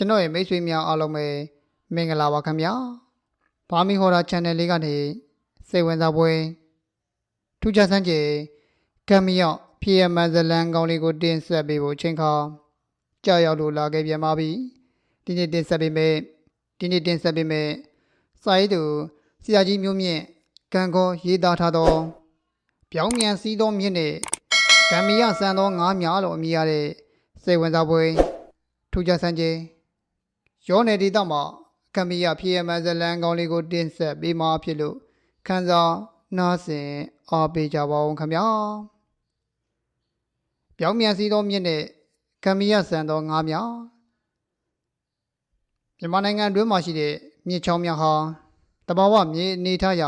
ကျွန်တော်ရဲ့မိတ်ဆွေများအားလုံးပဲမင်္ဂလာပါခင်ဗျာဘာမီဟော်ရာ channel လေးကနေစိတ်ဝင်စားပွဲထူးခြားစမ်းကြယ်ကံမရောက် PM ဇလန်ကောင်းလေးကိုတင်ဆက်ပေးဖို့ချိန်ခါကြောက်ရောက်လို့လာခဲ့ပြန်ပါပြီဒီနေ့တင်ဆက်ပေးမယ်ဒီနေ့တင်ဆက်ပေးမယ်စာရေးသူဆရာကြီးမျိုးမြင့်ကံကောရေးသားထားသောပြောင်းမြန်စီးသောမြင့်နဲ့ကံမရဆန်သောငါးမြလို့အမည်ရတဲ့စိတ်ဝင်စားပွဲထူးခြားစမ်းကြယ် ရောနယ်ဒေသမှာကမ္မီယ PM ဇလန်ကောင်းလေးကိုတင်ဆက်ပေးမှာဖြစ်လို့ခန်းစားနားဆင်အားပေးကြပါဦးခင်ဗျာပြောင်းမြန်စီသောမြင့်နဲ့ကမ္မီယဆန်သောငါးမြောင်မြန်မာနိုင်ငံအတွင်းမှာရှိတဲ့မြစ်ချောင်းများဟာတဘာဝမြေအနေထားရ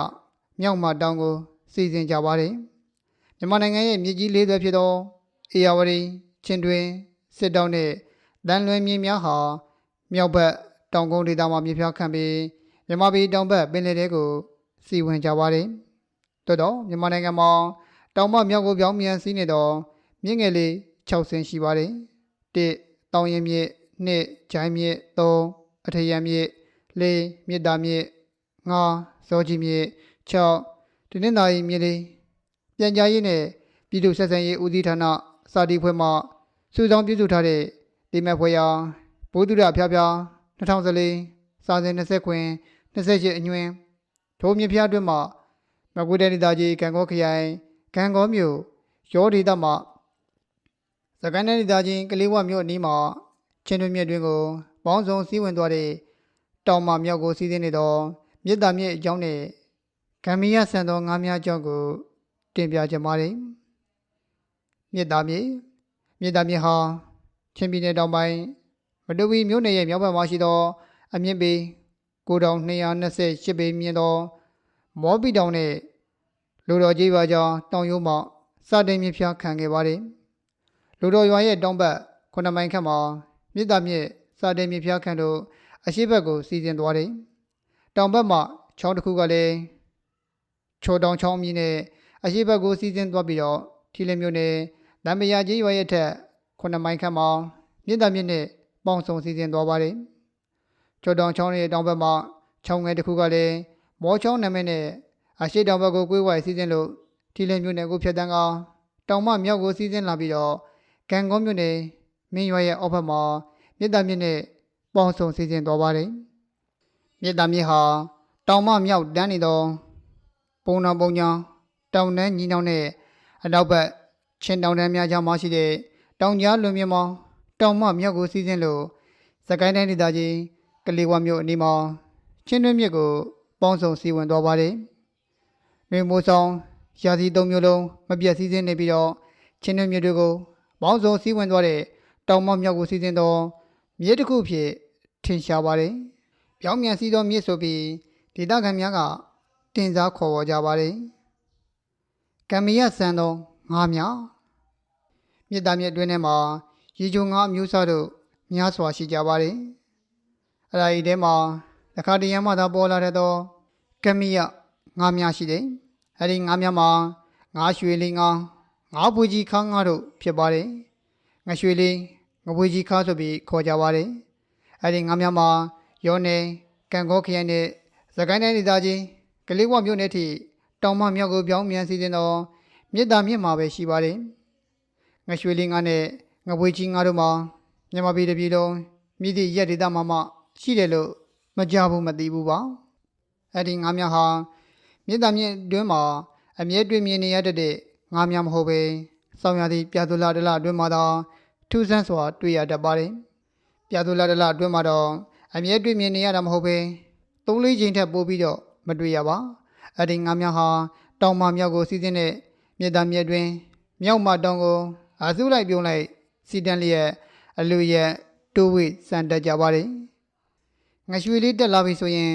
မြောက်မတောင်ကိုစီစဉ်ကြပါတယ်မြန်မာနိုင်ငံရဲ့မြစ်ကြီးလေးသွဲဖြစ်သောအေယာဝတီချင်းတွင်စစ်တောင်းနဲ့တန်လွင်မြစ်များဟာ မြောက်ဘက်တောင်ကုန်းဒေသမှာမြေပြားခန့်ပြီးမြန်မာပြည်တောင်ဘက်ပင်လယ်ထဲကိုစီဝင်ကြပါတယ်။သို့တော့မြန်မာနိုင်ငံမှာတောင်မမြောက်ကိုပြောင်းမြန်စီးနေတော့မြင့်ငယ်လေး6ဆင်းရှိပါတယ်။တစ်တောင်ရင်မြစ်နှစ်ဂျိုင်းမြစ်သုံးအထရံမြစ်လေးမြစ်တာမြစ်ငါးဇောကြီးမြစ်6တင်းနှာရီမြစ်လေးပြန်ကြားရေးနဲ့ပြည်သူ့ဆက်ဆံရေးဦးစီးဌာနစာတီဖွဲ့မှစုဆောင်ပြုစုထားတဲ့ဒီမဲ့ဖွဲ့ရာ ဘိုးသူရဖျားဖျား2014စာစဉ်20ခွင်28အညွင်းထိုမြဖျားအတွင်းမှာမကွေးတဲ့ဒေသကြီးကံကောခရိုင်ကံကောမြို့ရောဒေသမှာစကိုင်းတဲ့ဒေသကြီးကလေးဝမြို့အနီးမှာချင်းတွင်မြစ်တွင်ကိုပေါင်းစုံစည်းဝင်သွားတဲ့တောင်မမြောက်ကိုစီးဆင်းနေသောမြစ်တာမြစ်အကြောင်းနဲ့ကံမီယဆန်သောငါးများအကြောင်းကို တင်ပြကြပါမယ်မြစ်တာမြစ်မြစ်တာမြစ်ဟာချင်းပြည်နယ်တောင်ပိုင်းမ တူပီမြို့နယ်ရဲ့မြောက်ဘက်မှာရှိသော အမြင့်ပေ9228ပေမြင့်သော မောပီတောင်နှင့်လူတော်ကြီးပါကြောင့်တောင်ရိုးမှစတင်မြစ်ဖျားခံခဲ့ပါတယ်။လူတော်ရွာရဲ့တောင်ဘက်9မိုင်ခန့်မှာမြစ်တာမြစ်စတင်မြစ်ဖျားခံတို့အရှိဘက်ကိုစီစဉ်သွားတယ်။တောင်ဘက်မှာချောင်းတစ်ခုကလည်းချိုတောင်ချောင်းမြင်းနဲ့အရှိဘက်ကိုစီစဉ်သွားပြီးတော့ထီလင်းမြို့နယ်လမ်းမယာကြီးရွာရဲ့ထက်9မိုင်ခန့်မှာမြစ်တာမြစ်နဲ့ ပေါင်းစုံစီစဉ်သွားပါတယ်။ကျော်တောင်ချောင်းရဲ့တောင်ဘက်မှာချောင်းငယ်တစ်ခုကလည်းမောချောင်းနာမည်နဲ့အရှိတောင်ဘက်ကိုကွေးဝိုင်စီစဉ်လို့ထီလင်းမြို့နယ်ကိုဖြတ်တန်းကတောင်မမြောက်ကိုစီစဉ်လာပြီးတော့ကံကောမြို့နယ်မင်းရွာရဲ့အောက်ဘက်မှာမြစ်တာမြစ်နဲ့ပေါင်းစုံစီစဉ်သွားပါတယ်။မြစ်တာမြစ်ဟာတောင်မမြောက်တန်းနေသောပုံနာပုံညာတောင်တန်းညီနောင်နဲ့အနောက်ဘက်ချင်းတောင်တန်းများကြားမှာရှိတဲ့တောင်ကြားလွန်မြေမောင် တောင်မမြောက်ကိုစီးဆင်းလို့စကိုင်းတိုင်းဒေသကြီးကလေးဝမြို့အနီးမှာချင်းတွင်းမြစ်ကိုပေါင်းစုံစီဝင်သွားပါတယ်။မြေမိုးဆောင်ရာသီသုံးမျိုးလုံးမပြတ်စီးဆင်းနေပြီးတော့ချင်းတွင်းမြစ်တွေကိုပေါင်းစုံစီဝင်သွားတဲ့တောင်မမြောက်ကိုစီးဆင်းသောမြစ်တစ်ခုဖြစ်ထင်ရှားပါတယ်။ပြောင်းမြန်စီးသောမြစ်ဆိုပြီးဒေသခံများကတင်စားခေါ်ဝေါ်ကြပါတယ်။ကံမရဆန်သောငါးမြောက်မြစ်သားမြစ်တွင်းထဲမှာ ရေချိုငါအမျိုးအစားတို့များစွာရှိကြပါတယ်။အရာဤထဲမှာတစ်ခါတရံမှသာပေါ်လာတဲ့သောကမိယငါးများရှိတယ်။အဲဒီငါးများမှာငါးရွှေလေးငါးငါးပွေကြီးခါငါးတို့ဖြစ်ပါတယ်။ငါးရွှေလေးငါးပွေကြီးခါဆိုပြီးခေါ်ကြပါတယ်။အဲဒီငါးများမှာရောနေကံကောခရိုင်နဲ့သကိုင်းတိုင်းဒေသကြီးကလေးဝမြို့နယ်ထိတောင်မမြောက်ကိုပြောင်းမြန်စီစဉ်သောမြစ်တာမြစ်မှာပဲရှိပါတယ်။ငါးရွှေလေးငါးနဲ့ ငပွေကြီးငါတို့မှာမြန်မာပြည်တစ်ပြည်လုံးမြစ်သည့်ရက်ဒေသမှာမှရှိတယ်လို့မကြဘူးမသိဘူးပါအဲ့ဒီငါးများဟာမြစ်သားမြစ်တွင်းမှာအမြဲတွေ့မြင်နေရတဲ့ငါးများမဟုတ်ပဲစောင်းရသည့်ပြသူလာတလအတွင်းမှာသာထူးဆန်းစွာတွေ့ရတတ်ပါတယ်ပြသူလာတလအတွင်းမှာတော့အမြဲတွေ့မြင်နေရတာမဟုတ်ပဲသုံးလေးချိန်ထက်ပိုပြီးတော့မတွေ့ရပါအဲ့ဒီငါးများဟာတောင်မမြောက်ကိုစီးစင်းတဲ့မြစ်သားမြစ်တွင်မြောက်မတောင်ကိုအစုလိုက်ပြုံးလိုက် စီတန်လျက်အလူရက်တိုးဝိစံတက်ကြပါတယ်ငရွှေလေးတက်လာပြီဆိုရင်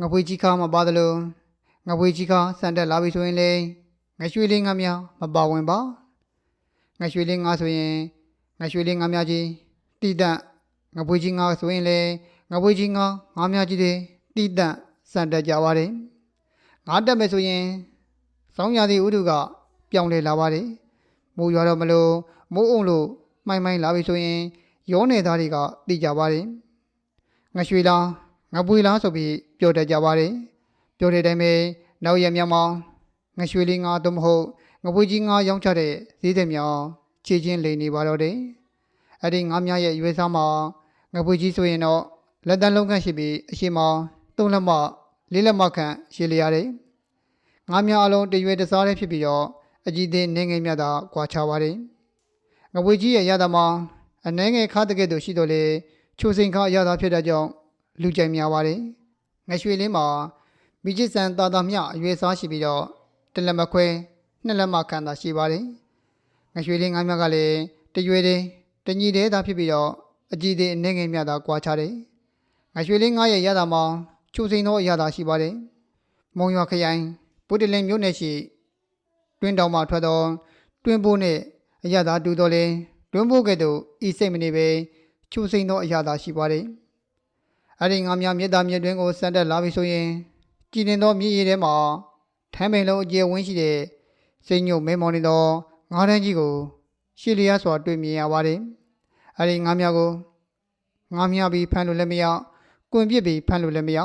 ငပွေကြီးခါမပါသလိုငပွေကြီးခါစံတက်လာပြီဆိုရင်လေငရွှေလေးငါများမပါဝင်ပါငရွှေလေးငါဆိုရင်ငရွှေလေးငါများကြီးတိတန့်ငပွေကြီးငါဆိုရင်လေငပွေကြီးငါငါများကြီးတွေတိတန့်စံတက်ကြပါတယ်ငါတက်မယ်ဆိုရင်စောင်းရသည့်ဥဒုကပြောင်းလဲလာပါတယ်မိုးရွာတော့မလို့ မိုးအုံလို့မှိုင်းမှိုင်းလာပြီဆိုရင်ရောနေသားတွေကသိကြပါတယ်ငရွှေလားငပွေလားဆိုပြီးပြောတတ်ကြပါတယ်ပြောတဲ့အတိုင်းပဲနောက်ရက်မြောက်မှာငရွှေလေးငါသို့မဟုတ်ငပွေကြီးငါရောင်းချတဲ့ဈေးသည်များခြေချင်းလိန်နေပါတော့တယ်အဲ့ဒီငါးများရဲ့ရွေးစားမှာငပွေကြီးဆိုရင်တော့လက်တန်းလုံးခန့်ရှိပြီးအရှိမသုံးလက်မလေးလက်မခန့်ရှိလျရတယ်ငါးများအလုံးတရွေတစားလေးဖြစ်ပြီးတော့အကြီးသေးနေငယ်မြတ်သာကွာခြားပါတယ် ငပွေကြီးရဲ့ရတာမှာအနှဲငယ်ခါတကဲ့သို့ရှိတော့လေချိုစိန်ခါရတာဖြစ်တဲ့ကြောင့်လူကြိုက်များပါတယ်ငရွှေလေးမှာမိချစ်ဆန်တာတာမြအရွယ်စားရှိပြီးတော့တလက်မခွဲနှစ်လက်မခန့်သာရှိပါတယ်ငရွှေလေးငါးမြတ်ကလည်းတရွေသေးတညီသေးသာဖြစ်ပြီးတော့အကြီးသေးအနေငယ်မြတ်သာကွာခြားတယ်ငရွှေလေးငါးရဲ့ရတာမှာချိုစိန်သောအရသာရှိပါတယ်မုံရွာခရိုင်ဗုဒ္ဓလင်မြို့နယ်ရှိတွင်းတောင်မှထွက်သောတွင်းပိုးနှင့် အရသာတူတော်လဲတွင်းပိုးကဲ့သို့ဤစိတ်မနေပဲချိုစိန်သောအရသာရှိပါတယ်အဲ့ဒီငါးမြတ်မြေသားမြေတွင်းကိုစက်တက်လာပြီဆိုရင်ကြည်နေသောမြေရည်ထဲမှာထမ်းပင်လုံးအကျယ်ဝန်းရှိတဲ့စိတ်ညုတ်မဲမောင်နေသောငါးတန်းကြီးကိုရှီလျားစွာတွေ့မြင်ရပါတယ်အဲ့ဒီငါးမြတ်ကိုငါးမြတ်ပြီးဖမ်းလို့လည်းမရကွင်ပြစ်ပြီးဖမ်းလို့လည်းမရ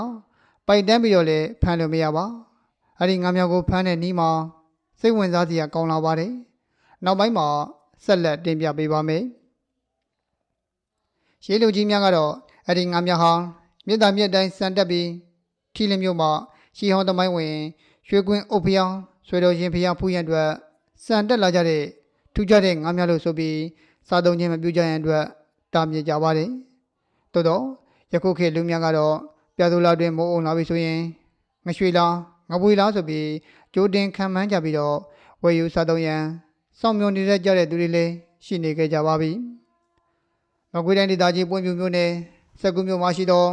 ပိုက်တန်းပြီးတော့လည်းဖမ်းလို့မရပါအဲ့ဒီငါးမြတ်ကိုဖမ်းတဲ့နီးမှာစိတ်ဝင်စားစရာကောင်းလာပါတယ် နောက်ပိုင်းမှာဆက်လက်တင်ပြပေးပါမယ်ရှေးလူကြီးများကတော့အဲ့ဒီငါးမြတ်ဟာမြေတားမြတ်တိုင်းစံတက်ပြီးထီလင်းမြို့မှာရှီဟောင်းသမိုင်းဝင်ရွှေကွင်းအုပ်ဖျောင်းဆွေတော်ရင်ဖျားဖူးရန်အတွက်စံတက်လာကြတဲ့ထူးခြားတဲ့ငါးမြတ်လို့ဆိုပြီးစားသုံးခြင်းမပြုကြရန်အတွက်တားမြစ်ကြပါတယ်တိုးတော့ယခုခေတ်လူများကတော့ပြာသူလာတွင်မိုးအုံလာပြီဆိုရင်ငရွှေလားငပွေလားဆိုပြီးကြိုတင်ခံမှန်းကြပြီးတော့ဝယ်ယူစားသုံးရန် စောင့်မျှော်နေတဲ့ကြတဲ့သူတွေလည်းရှိနေခဲ့ကြပါပြီ။မကွေးတိုင်းဒေသကြီးပွင့်ပြူမြို့နယ်စက်ကူမြို့မှာရှိသော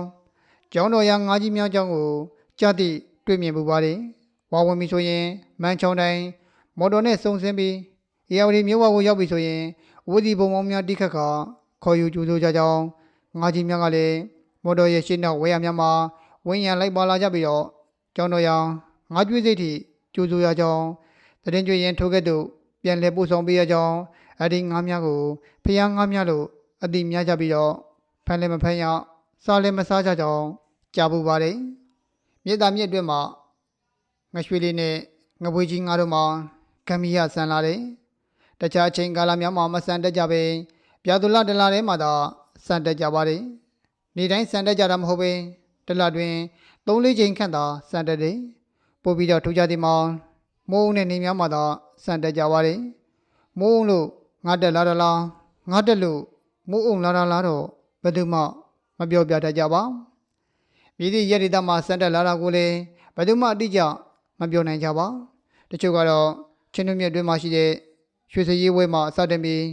ကျောင်းတော်ရငါးကြီးများကျောင်းကိုကြားသိတွေ့မြင်ပူပါတယ်။ဝါဝင်ပြီဆိုရင်မန်းချောင်းတိုင်းမော်တော်နဲ့စုံစင်းပြီးအေယာဝတီမြို့ဝကိုရောက်ပြီဆိုရင်ဝီဒီဘုံပေါင်းများတိခတ်ခါခေါ်ယူကြိုးဆိုကြကြောင်းငါးကြီးများကလည်းမော်တော်ရဲ့ရှေ့နောက်ဝဲရများမှာဝင်းရံလိုက်ပါလာကြပြီးတော့ကျောင်းတော်ရငါးကျွေးစိတ်ထိကြိုးဆိုရကြောင်းတရင်ကျွေးရင်ထိုးကဲ့သို့ ပြန်လည်ပို့ဆောင်ပေးရကြောင်းအဒီငါးများကိုဖျားငါးများလို့အတိများကြပြီးတော့ဖန်လည်းမဖန်ရစားလည်းမစားကြကြောင်းကြားပူပါတယ်မြေသားမြစ်အတွင်းမှာငရွှေလေးနဲ့ငပွေကြီးငါတို့မှာကံမီရဆန်လာတယ်တခြားအချိန်ကာလများမှာမဆန်တတ်ကြပဲပြာသူလတလာထဲမှာသာဆန်တတ်ကြပါတယ်နေတိုင်းဆန်တတ်ကြတာမဟုတ်ပဲတလတွင်၃လေးချိန်ခန့်သာဆန်တတ်တယ်ပို့ပြီးတော့ထူးခြားသည်မှာမိုးအုံနဲ့နေများမှာသာ ဆန်တက်ကြပါတယ်။မိုးအုံလို့ငါတက်လာတာလားငါတက်လို့မိုးအုံလာတာလားတော့ဘယ်သူမှမပြောပြတတ်ကြပါ။ပြည်သည့်ရည်ရည်သားမှာဆန်တက်လာတာကိုလည်းဘယ်သူမှအတိအကျမပြောနိုင်ကြပါ။တချို့ကတော့ချင်းတွမြတ်တွင်းမှာရှိတဲ့ရွှေစရီးဝဲမှာစတင်ပြီး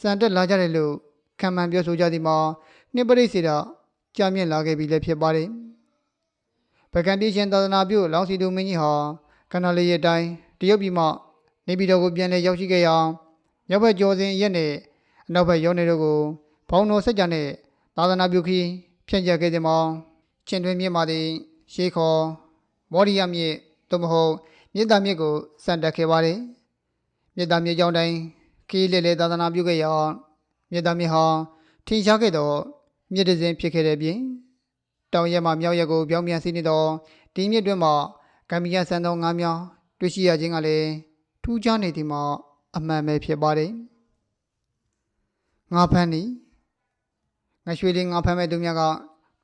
ဆန်တက်လာကြတယ်လို့ခံမှန်ပြောဆိုကြသည်မှာနှစ်ပရိစေတာကြာမြင့်လာခဲ့ပြီလည်းဖြစ်ပါတယ်။ပကံတိရှင်သာသနာပြုလောင်စီသူမင်းကြီးဟာကန္နာလေးရဲ့တိုင်းတရုတ်ပြည်မှ နေပြည်တော်ကိုပြန်လည်ရောက်ရှိခဲ့ရာမြောက်ဘက်ကျော်စင်ရက်နဲ့အနောက်ဘက်ရောနေတို့ကိုဘောင်းတော်စัจ जा နဲ့သာသနာပြုခီးဖြန့်ကျက်ခဲ့တဲ့မှာချင်းတွင်မြစ်မှသည်ရှေးခေါ်မော်ရီယာမြစ်သို့မဟုတ်မြစ်တာမြစ်ကိုစံတက်ခဲ့ပါတယ်မြစ်တာမြစ်ကြောင်းတိုင်းခီးလေလေသာသနာပြုခဲ့ရာမြစ်တာမြစ်ဟာထင်ရှားခဲ့သောမြစ်တစ်စင်းဖြစ်ခဲ့တဲ့ပြင်တောင်ရက်မှမြောက်ရက်ကိုပြောင်းပြန်စီးနေသောဒီမြစ်တွင်မှကံမီယဆန်သောငါးများတွေ့ရှိရခြင်းကလည်း ထူးခြားနေသည်မှာအမှန်ပဲဖြစ်ပါတယ်ငါဖမ်းနီငါရွှေလေးငါဖမ်းမဲ့သူများက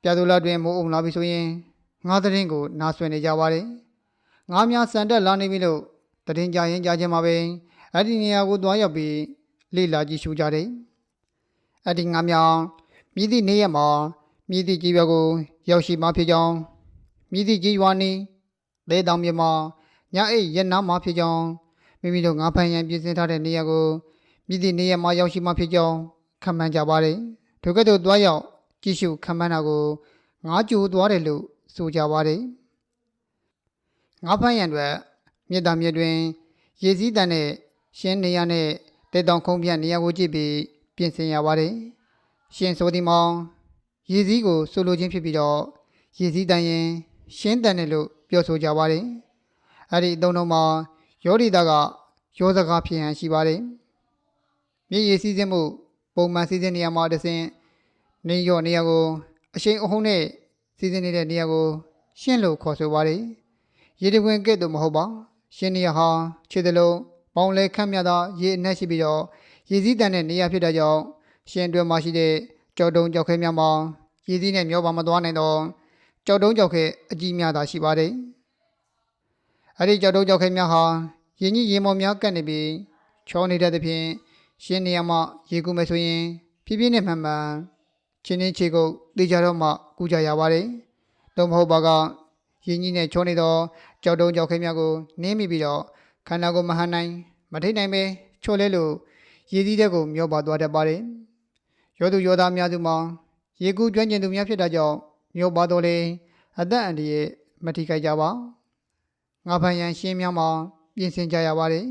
ပြသူလာတွင်မိုးအုံလာပြီဆိုရင်ငါသတင်းကိုနားဆွေနေကြပါတယ်ငါများစံတက်လာနေပြီလို့သတင်းကြရင်ကြားခြင်းမှာပဲအဲ့ဒီနေရာကိုသွားရောက်ပြီးလေ့လာကြည့်ရှုကြတယ်အဲ့ဒီငါများမြည်သည့်နေရာမှာမြည်သည့်ကြီးရွာကို ရောက်ရှိမှဖြစ်ကြောင်းမြည်သည့်ကြီးရွာနီးလေတောင်မြေမှာညအိတ်ရနာမှာဖြစ်ကြောင်း မိမိတို့ငါးဖန်ရန်ပြင်ဆင်ထားတဲ့နေရာကိုမြည်သည့်နေရာမှာရောက်ရှိမှဖြစ်ကြောင်းခံမှန်းကြပါတယ်။ထိုကဲ့သို့တွားရောက်ကြည့်ရှုခံမှန်းတာကိုငါးကြိုသွားတယ်လို့ဆိုကြပါတယ်။ငါးဖန်ရန်အတွက်မြေတားမြေတွင် ရေစည်းတန်နဲ့ရှင်းနေရနဲ့တဲတောင်ခုံးပြနေရာကိုကြည့်ပြီးပြင်ဆင်ရပါတယ်။ရှင်ဆိုဒီမောင်ရေစည်းကိုဆိုလိုခြင်းဖြစ်ပြီးတော့ရေစည်းတန်ရင်ရှင်းတန်တယ်လို့ပြောဆိုကြပါတယ်။အဲ့ဒီအသုံးတော်မှာ ယောဒီတာကရောစကားဖြစ်ဟန်ရှိပါတယ်။မြေရည်စည်းစိမ်မှုဘပုံမှန်စီစဉ်နေရမှာတစ်ဆင့်နေရော့နေရာကိုအရှိန်အဟုန်နဲ့စီစဉ်နေတဲ့နေရာကိုရှင်းလို့ခေါ်ဆိုပါတယ်ရေတခွင်ကဲ့သို့မဟုတ်ပါရှင်းနေရဟာခြေသလုံးပေါင်းလဲခန့်မြသောရေအနှက်ရှိပြီးတော့ရေစည်းတန်တဲ့နေရာဖြစ်တဲ့ကြောင့်ရှင်းတွင်မှာရှိတဲ့ကြောက်တုံးကြောက်ခဲများမှာရေစည်းနဲ့မျောပါမသွားနိုင်တော့ကြောက်တုံးကြောက်ခဲအကြီးများသာရှိပါတယ် အဲ့ဒီကြောက်တုံးကြောက်ခဲများဟာရင်းကြီးရေမော်များကပ်နေပြီးချောနေတဲ့သဖြင့်ရှင်းနေရမှာရေကူးမယ်ဆိုရင်ဖြည်းဖြည်းနဲ့မှန်မှန်ချင်းချင်းခြေကုပ်တေးကြတော့မှကူကြရပါတယ်တော့မဟုတ်ပါကရင်းကြီးနဲ့ချောနေတော့ကြောက်တုံးကြောက်ခဲများကိုနင်းမိပြီးတော့ခန္ဓာကိုယ်မဟန်နိုင်မထိတ်နိုင်ပဲချောလဲလို့ရည်စည်းတဲ့ကိုမျောပါသွားတတ်ပါတယ်ရောသူရောသားများစုမှာရေကူးကျွမ်းကျင်သူများဖြစ်တာကြောင့်မျောပါတော့လေအသက်အန္တရာယ်မထိခိုက်ကြပါ ငါဖန်ရန်ရှင်းများမှာပြင်ဆင်ကြရပါတယ်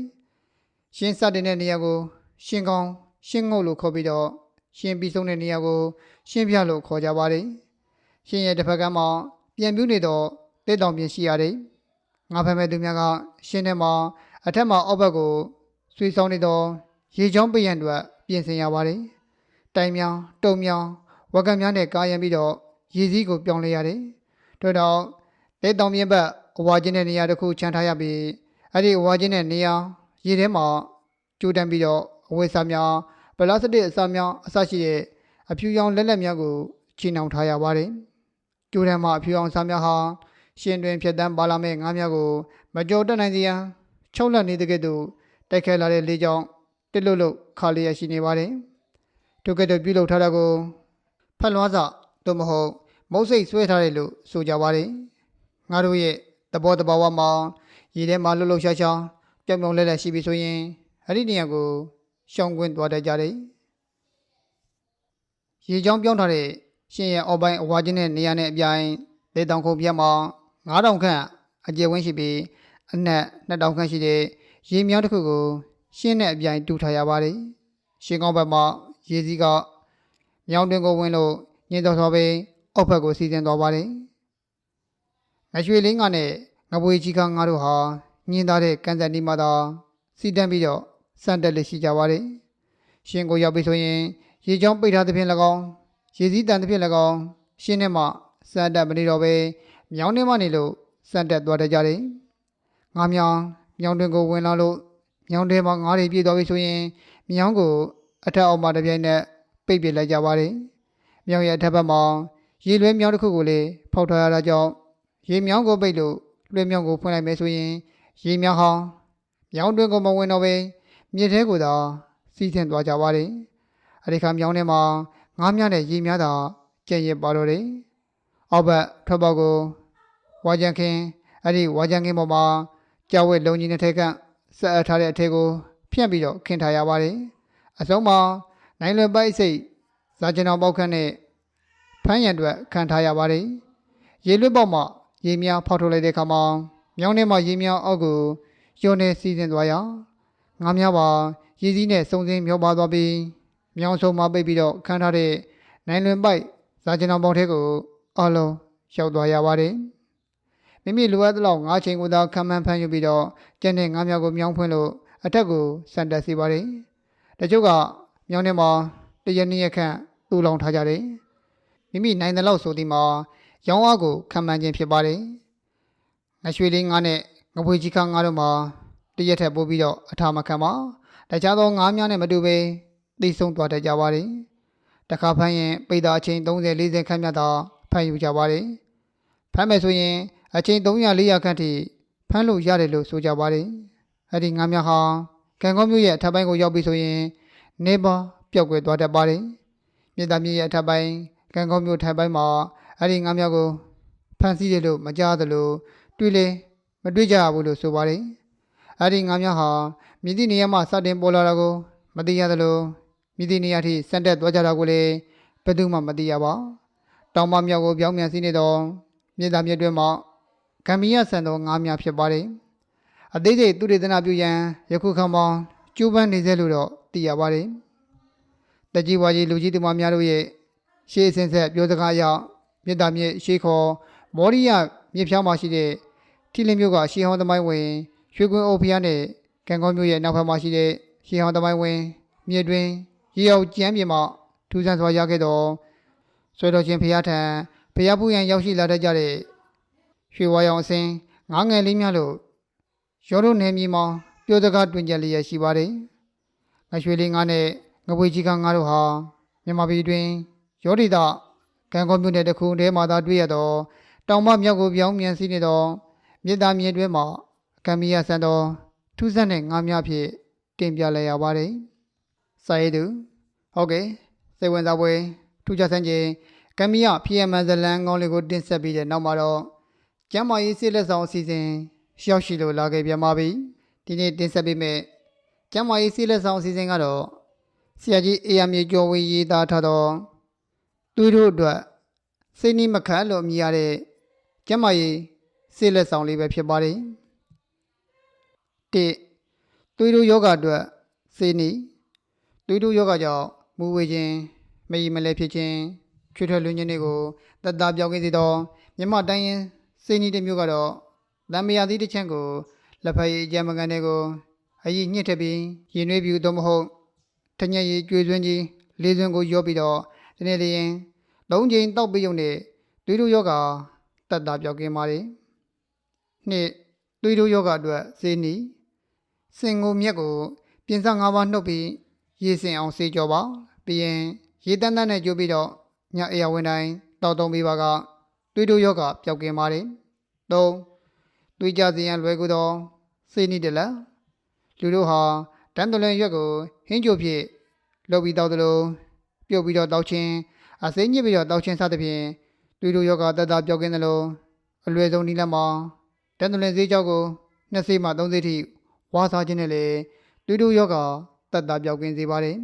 ရှင်းစတင်တဲ့နေရာကို ရှင်းကောင်းရှင်းငုတ်လို့ခေါ်ပြီးတော့ရှင်းပြီးဆုံးတဲ့နေရာကို ရှင်းပြလို့ခေါ်ကြပါတယ်ရှင်းရဲ့တစ်ဖက်ကမှပြန်ပြူးနေတော့တက်တောင်ပြင်ရှိရတယ်ငါဖန်မဲ့သူများကရှင်းထဲမှာအထက်မှာအောက်ဘက်ကိုဆွေဆောင်နေတော့ရေချောင်းပရံအတွက်ပြင်ဆင်ရပါတယ်တိုင်မြောင်တုံမြောင်ဝက်ကံများနဲ့ကာရံပြီးတော့ရေစည်းကိုပြောင်းလဲရတယ်တို့တော့တက်တောင်ပြင်ဘက် အဝါချင်းတဲ့နေရာတစ်ခုခြံထားရပြီးအဲ့ဒီအဝါချင်းတဲ့နေရာရေထဲမှာကျိုးတန်းပြီးတော့အဝတ်စားများပလတ်စတစ်အစားများအစရှိတဲ့အဖြူရောင်လက်လက်များကိုချီနှောင်ထားရပါတယ်။ကျိုးတန်းမှာအဖြူရောင်စားများဟာရှင်တွင်ဖြတ်တန်းပါလာမဲ့ငါးများကိုမကြော်တက်နိုင်စေရန်ချုပ်လက်နေတဲ့ကဲ့သို့တိုက်ခဲလာတဲ့လေကြောင့်တစ်လွတ်လွတ်ခါလျက်ရှိနေပါတယ်။ထိုကဲ့သို့ပြုလုပ်ထားတာကိုဖတ်လွှားစသို့မဟုတ်မုတ်စိတ်ဆွဲထားတယ်လို့ဆိုကြပါတယ်။ငါတို့ရဲ့ သဘောတဘာဝမှာရည်ထဲမှာလှုပ်လှုပ်ရှားရှားပြောင်ပြောင်လဲလဲရှိပြီဆိုရင်အဲ့ဒီနေရာကိုရှောင်ကွင်းသွားတတ်ကြတယ်။ရေချောင်းပြောင်းထားတဲ့ရှင်ရဲ့အော်ပိုင်းအဝါချင်းတဲ့နေရာနဲ့အပြိုင်ဒေတောင်ခုံပြတ်မှာ9000ခန့်အကျယ်ဝန်းရှိပြီးအနက်2000ခန့်ရှိတဲ့ရေမြောင်းတစ်ခုကိုရှင်းတဲ့အပြိုင်တူထားရပါတယ်။ရှင်ကောင်းဘက်မှာရေစည်းကမြောင်းတွင်ကိုဝင်လို့ညင်တော်တော်ပဲအောက်ဘက်ကိုစီးဆင်းသွားပါတယ်။ ငရွှေလင်းကနဲ့ငပွေကြီးကငါတို့ဟာညင်သားတဲ့ကန်စန်ဒီမှာသာစီတန်းပြီးတော့စံတက်လက်ရှိကြပါတယ်။ရှင်ကိုရောက်ပြီဆိုရင်ရေချောင်းပိတ်ထားသဖြင့်၎င်းရေစည်းတန်သဖြင့်၎င်းရှင်းထဲမှာစံတက်မနေတော့ပဲမြောင်းထဲမှနေလို့စံတက်သွားတတ်ကြတယ်။ငါးမြောင်းမြောင်းတွင်ကိုဝင်လာလို့မြောင်းထဲမှာငါးတွေပြေးသွားပြီဆိုရင်မြောင်းကိုအထက်အောက်မှတစ်ပြိုင်နက်ပိတ်ပစ်လိုက်ကြပါတယ်။မြောင်းရဲ့အထက်ဘက်မှာရေလွှဲမြောင်းတစ်ခုကိုလည်းဖောက်ထားရတာကြောင့် ရေမြောင်းကိုပိတ်လို့လွှဲမြောင်းကိုဖွင့်လိုက်မယ်ဆိုရင်ရေမြောင်းဟောင်းမြောင်းတွင်ကိုမဝင်တော့ပဲမြစ်ထဲကိုသာစီးဆင်းသွားကြပါတယ်။အဲဒီခါမြောင်းထဲမှာငါးများနဲ့ရေများသာကျန်ရစ်ပါတော့တယ်။အောက်ဘက်ထွက်ပေါက်ကိုဝါကြံခင်းအဲ့ဒီဝါကြံခင်းပေါ်မှာကြောက်ဝဲလုံကြီးနဲ့ထဲကဆက်အပ်ထားတဲ့အထက်ကိုဖြန့်ပြီးတော့ခင်းထားရပါတယ်။အဆုံးမှာနိုင်လွယ်ပိုက်စိတ်ဇာကျင်အောင်ပေါက်ခန့်နဲ့ဖမ်းရံအတွက်ခံထားရပါတယ်။ရေလွတ်ပေါက်မှာ ရေများဖောက်ထုတ်လိုက်တဲ့အခါမှာမြောင်းထဲမှာရေများအောက်ကိုယုံနေစီးဆင်းသွားရာငါးများပါရည်စည်းနဲ့စုံစင်းမျောပါသွားပြီးမြောင်းဆုံးမပိတ်ပြီးတော့ခန်းထားတဲ့နိုင်လွင်ပိုက်ဇာကျင်အောင်ပေါင်းထဲကိုအလုံးရောက်သွားရပါတယ်မိမိလိုအပ်သလောက်ငါးချိန်ကိုသာခံမှန်းဖမ်းယူပြီးတော့ကျန်တဲ့ငါးများကိုမြောင်းဖွင့်လို့အထက်ကိုစံတက်စီပါတယ်တချို့ကမြောင်းထဲမှာတရနေ့ရက်ခန့်တူလောင်ထားကြတယ်မိမိနိုင်တဲ့လောက်ဆိုဒီမှာ ရောင်းအားကိုခံမှန်းခြင်းဖြစ်ပါတယ်ငါရွှေလေးငါးနဲ့ငပွေကြီးခါငါးတို့မှာတရက်ထက်ပို့ပြီးတော့အထာမခံပါတခြားသောငါးများနဲ့မတူပဲသိဆုံးသွားတတ်ကြပါတယ်တခါဖမ်းရင်ပိတ်တာအချိန်30 40ခန့်မြတ်သာဖမ်းယူကြပါတယ်ဖမ်းမယ်ဆိုရင်အချိန်300 400ခန့်ထိဖမ်းလို့ရတယ်လို့ဆိုကြပါတယ်အဲ့ဒီငါးများဟာကံကောင်းမျိုးရဲ့အထက်ပိုင်းကိုရောက်ပြီဆိုရင်နေပါပျောက်ကွယ်သွားတတ်ပါတယ်မြေသားမြေရဲ့အထက်ပိုင်းကံကောင်းမျိုးထက်ပိုင်းမှာ အဲ့ဒီငါးများကိုဖမ်းဆီးတယ်လို့မကြားသလိုတွေ့လေမတွေ့ကြဘူးလို့ဆိုပါတယ်အဲ့ဒီငါးများဟာမြည်သည့်နေရာမှာစတင်ပေါ်လာတာကိုမသိရသလိုမြည်သည့်နေရာထိစံတက်သွားကြတာကိုလည်းဘယ်သူမှမသိရပါတောင်မမြောက်ကိုပြောင်းပြန်စီးနေတော့မြေသားမြစ်တွင်မှဂမ်ဘီယာဆန်သောငါးများဖြစ်ပါတယ်အသေးစိတ်သူတေသနာပြုရန်ယခုခါမှကျိုးပန်းနေစေလို့တော့သိရပါတယ်တကြီးဝါကြီးလူကြီးသူမများတို့ရဲ့ရှေးအစဉ်ဆက်ပြောစကားအရ မြေသားမြစ်ရှေးခေါ်မော်ရီယာမြစ်ဖြောင်းမှာရှိတဲ့ထီလင်းမျိုးကရှေးဟောင်းသမိုင်းဝင်ရွှေကွင်းအုပ်ဖျားနဲ့ကံကောင်းမျိုးရဲ့နောက်ဖက်မှာရှိတဲ့ရှေးဟောင်းသမိုင်းဝင်မြေတွင်ရရေရောက်ကျမ်းပြင်မှထူးဆန်းစွာရခဲ့သောဆွေတော်ချင်းဖျားထံဖျားပူရန်ရောက်ရှိလာတတ်ကြတဲ့ရွှေဝါရောင်အစင်းငားငယ်လေးများလို့ရောတို့နယ်မြေမှာပြောစကားတွင်ကြလျက်ရှိပါတယ်ငါရွှေလေးငါနဲ့ငပွေကြီးကငါတို့ဟာမြန်မာပြည်တွင်ရောဒေတာ ကံကောမြို့နယ်တစ်ခုတည်းမှာသာတွေ့ရသောတောင်မမြောက်ကိုပြောင်းမြန်စီးနေသောမြေသားမြေတွဲမှာအကံမီယာဆန်သောထူးဆန်းတဲ့ငါးများဖြင့်တင်ပြလိုက်ရပါတယ်စာရေးသူဟုတ်ကဲ့စိတ်ဝင်စားပွဲထူးခြားဆန်းခြင်းကံမီယာဖီယမန်ဇလန်ကောင်းလေးကိုတင်ဆက်ပြီးတဲ့နောက်မှာတော့ကျမ်းမာရေးစိလက်ဆောင်အစီအစဉ်ရှောက်ရှိလို့လာခဲ့ပြန်ပါပြီဒီနေ့တင်ဆက်ပေးမယ့်ကျမ်းမာရေးစိလက်ဆောင်အစီအစဉ်ကတော့ဆရာကြီးအေရမြေကျော်ဝေရေးသားထားသော သူတို့အတွက်စိတ်နှီးမခန့်လို့အမည်ရတဲ့ကျမ်းမာရေးစိလက်ဆောင်လေးပဲဖြစ်ပါတယ်၁သွေးတို့ယောဂအတွက်စေနီသွေးတို့ယောဂကြောင့်မူဝေခြင်းမယီမလဲဖြစ်ခြင်းချွေထွက်လွင်ခြင်းတွေကိုတတ်တာပြောင်းကင်းစေသောမြမတိုင်းရင်စေနီတစ်မျိုးကတော့တံမယာသီးတစ်ချမ်းကိုလက်ဖက်ရည်အကြံမကန်တွေကိုအရင်ညှစ်ထည့်ပြီးရင်နှွေးပြူသို့မဟုတ်တညက်ရည်ကျွေသွင်းကြီးလေးသွင်းကိုရောပြီးတော့ ဒီနေ့လျင်လုံးချိန်တောက်ပြီးုံနဲ့သွေးတို့ယောဂတတ်တာပြောင်းကင်းပါလေနှစ်သွေးတို့ယောဂအတွက်စေနီစင်ကိုမြက်ကို ပြင်စ၅ပါးနှုတ်ပြီးရေစင်အောင်စေကြောပါပြီးရင်ရေတန်းတန်းနဲ့ကြိုးပြီးတော့ညအေယာဝင်တိုင်းတောက်သုံးပေးပါကတွေးတို့ယောဂပျောက်ကင်ပါတယ်၃တွေးကြစရန်လွယ်ကူသောစေနီတလက်လူတို့ဟာတန်းတလွန်ရွက်ကိုဟင်းကြိုဖြင့်လုပ်ပြီးတောက်သလို ပြုတ်ပြီးတော့တောက်ချင်းအစိမ့်ညစ်ပြီးတော့တောက်ချင်းစသဖြင့်တွေးတို့ယောဂတတ်တာပျောက်ကင်းသလိုအလွယ်ဆုံးနည်းလမ်းမှာတန်းတလွန်စေးကြောက်ကိုနှစ်စေးမှသုံးစေးထိဝါစားခြင်းနဲ့လေသွေးတို့ယောဂတတ်တာပြောက်ကင်းစေပါတယ်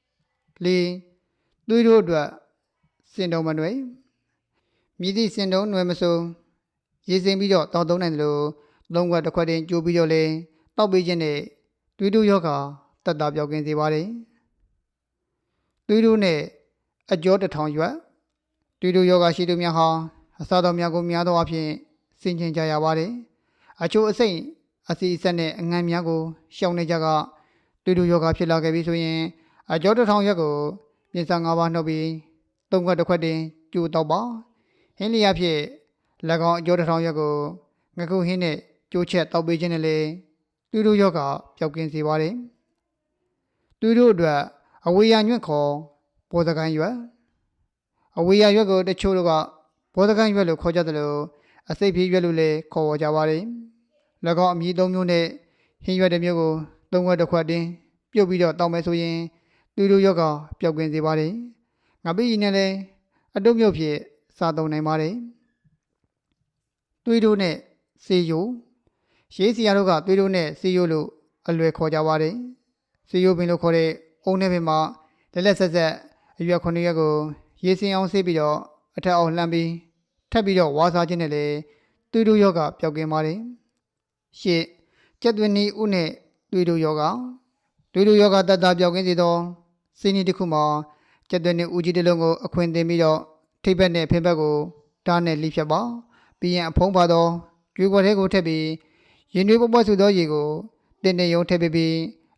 ။လေးသွေးတို့အတွက်စင်တုံမနွယ်မြည်သည့်စင်တုံနွယ်မစုံရေစင်ပြီးတော့တောက်သုံးနိုင်တယ်လို့သုံးခွက်တစ်ခွက်တင်ကြိုးပြီးတော့လေတောက်ပေးခြင်းနဲ့သွေးတို့ယောဂတတ်တာပြောက်ကင်းစေပါတယ်။ သွေးတို့နဲ့အကျော်တစ်ထောင်ရွက်သွေးတို့ယောဂရှိသူများဟာအစားတော်များကိုများသောအားဖြင့်ဆင်ခြင်ကြရပါတယ်။အချို့အစိမ့်အစီအဆက်နဲ့အငံများကိုရှောင်နေကြကတူတူယောဂဖြစ်လာခဲ့ပြီဆိုရင်အကျော်တစ်ထောင်ရက်ကိုပြင်စာ၅ပါးနှုတ်ပြီးသုံးခွက်တစ်ခွက်တင်ကျိုးတော့ပါဟင်းလျာဖြစ်၎င်းအကျော်တစ်ထောင်ရက်ကိုငကုဟင်းနဲ့ကျိုးချက်တောက်ပေးခြင်းနဲ့လေတူတူယောဂပျောက်ကင်းစေပါတယ်တူတူအတွက် အဝေယညွန့်ခေါ်ဘောဇကန်ရွက်အဝေယရွက်ကိုတချို့တို့ကဘောဇကန်ရွက်လို့ခေါ်ကြတယ်လို့အစိတ်ပြေးရွက်လို့လည်းခေါ်ဝေါ်ကြပါတယ်၎င်းအမည်သုံးမျိုးနဲ့ဟင်းရွက်တစ်မျိုးကိုသုံးခွက်တစ်ခွက်တင်ပြုတ်ပြီးတော့တောက်မယ်ဆိုရင်တူတူယောဂပျောက်ကင်းစေပါတယ်။ငါပိကြီးနဲ့လည်းအတုပ်မြုပ်ဖြစ်စားသုံးနိုင်ပါတယ်။သွေးတို့နဲ့စေယိုရေးစီယာတို့ကသွေးတို့နဲ့စေယိုလို့အလွယ်ခေါ်ကြပါတယ်။စေယိုပင်လို့ခေါ်တဲ့ အုံနဲ့ပင်မှာလက်လက်ဆက်ဆက်အရွက်ခုနှစ်ရွက်ကိုရေစင်အောင်ဆေးပြီးတော့အထက်အောင်လှမ်းပြီးထပ်ပြီးတော့ဝါစားခြင်းနဲ့လည်းသွေးတို့ယောဂပျောက်ကင်းပါတယ်။ရှစ်ကျက်သွင်းဤဥနဲ့တွေးတို့ယောဂတွေးတို့ယောဂတတ်တာပြောက်ကင်းစေသောစိနေတစ်ခုမှာကျက်သွင်းဤဥကြီးတစ်လုံးကိုအခွင့်တင်ပြီးတော့ထိပ်ဘက်နဲ့ဖင်ဘက်ကိုဓာတ်နဲ့လိဖြတ်ပါပြီးရင်အဖုံးပါသောကျွေးခွက်ထဲကိုထည့်ပြီးရင်တွေးပွပွဆူသောရေကိုတင်းနေယုံထည့်ပေးပြီး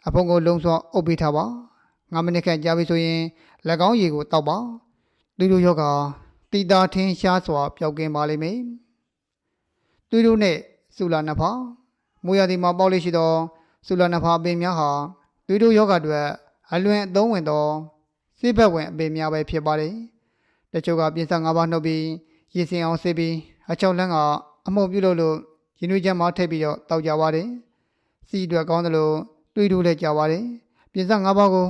အဖုံးကိုလုံးစွာအုပ်ပေးထားပါ 9မိနစ်ခန့်ကြာပြီဆိုရင်၎င်းရေကိုတောက်ပါတွေးတို့ယောဂတီတာထင်းရှားစွာပျောက်ကင်းပါလိမ့်မယ်တွေးတို့နဲ့ဆူလာနှစ်ဖာမူရသည်မှာပေါက်လေးရှိသောဆူလနဖာအပင်များဟာသွေးတို့ယောဂအတွက်အလွန်အသုံးဝင်သောစိဘက်ဝင်အပင်များပဲဖြစ်ပါတယ်။တချို့ကပြင်ဆင်၅ပါးနှုတ်ပြီးရည်စင်အောင်ဆေးပြီးအချောက်လန်းကအမှုန့်ပြုတ်လို့လို့ရင်သွေးချမ်းမထည့်ပြီးတော့တောက်ကြပါတယ်။စီအတွက်ကောင်းတယ်လို့တွေးတို့လည်းကြပါတယ်။ပြင်ဆင်၅ပါးကို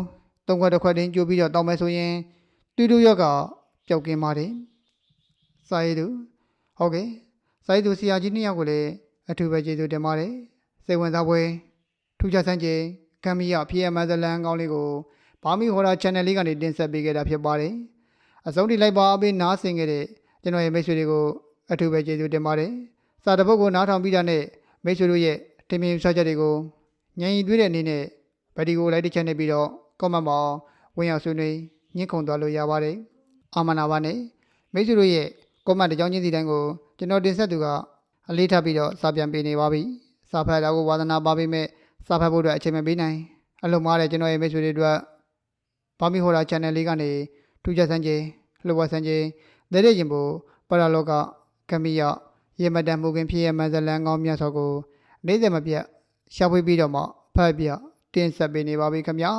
သုံးခွက်တစ်ခွက်တင်ကြိုးပြီးတော့တောက်မယ်ဆိုရင်သွေးတို့ယောဂပျောက်ကင်းပါတယ်။စာရည်သူဟုတ်ကဲ့စာရည်သူဆရာကြီးနှစ်ယောက်ကိုလည်းအထူးပဲကျေးဇူးတင်ပါတယ်စိတ်ဝင်စားပွဲထူးခြားဆန်းကျင်ကမ်မီယာ PM ဇလန်ကောင်းလေးကိုဘာမီဟော်ရာ channel လေးကနေတင်ဆက်ပေးခဲ့တာဖြစ်ပါတယ်အဆုံးထိလိုက်ပါအပေးနားဆင်ခဲ့တဲ့ကျွန်တော်ရဲ့မိတ်ဆွေတွေကိုအထူးပဲကျေးဇူးတင်ပါတယ်စာတပုတ်ကိုနားထောင်ပြီးတာနဲ့မိတ်ဆွေတို့ရဲ့ထင်မြင်ဆွချက်တွေကိုညံရီသွေးတဲ့အနေနဲ့ဗီဒီယိုလိုက်တစ်ချက်နဲ့ပြီးတော့ comment မှာဝင်ရောက်ဆွေးနွေးညှင့်ခုန်သွားလို့ရပါတယ်အာမနာပါနဲ့မိတ်ဆွေတို့ရဲ့ comment တစ်ကြောင်းချင်းစီတိုင်းကိုကျွန်တော်တင်ဆက်သူကအလေးထားပြီးတော့စာပြန်ပေးနေပါပြီစာဖတ်တာကိုဝါသနာပါပေမဲ့စာဖတ်ဖို့အတွက်အချိန်မပေးနိုင်အလုံးမားတဲ့ကျွန်တော်ရဲ့မိတ်ဆွေတွေအတွက်ဗဘာမီဟော်ရာ channel လေးကနေထူးခြားစံချိန်လှုပ်ဝက်စံချိန်တဲ့တဲ့ရင်ဖို့ပရလောကကမိယရေမတန်မှုခင်ဖြစ်ရမှန်ဇလန်ကောင်းမြတ်စွာကိုနေ့စဉ်မပြတ်ရှာဖွေပြီးတော့မှဖတ်ပြတင်ဆက်ပေးနေပါပြီခင်ဗျာ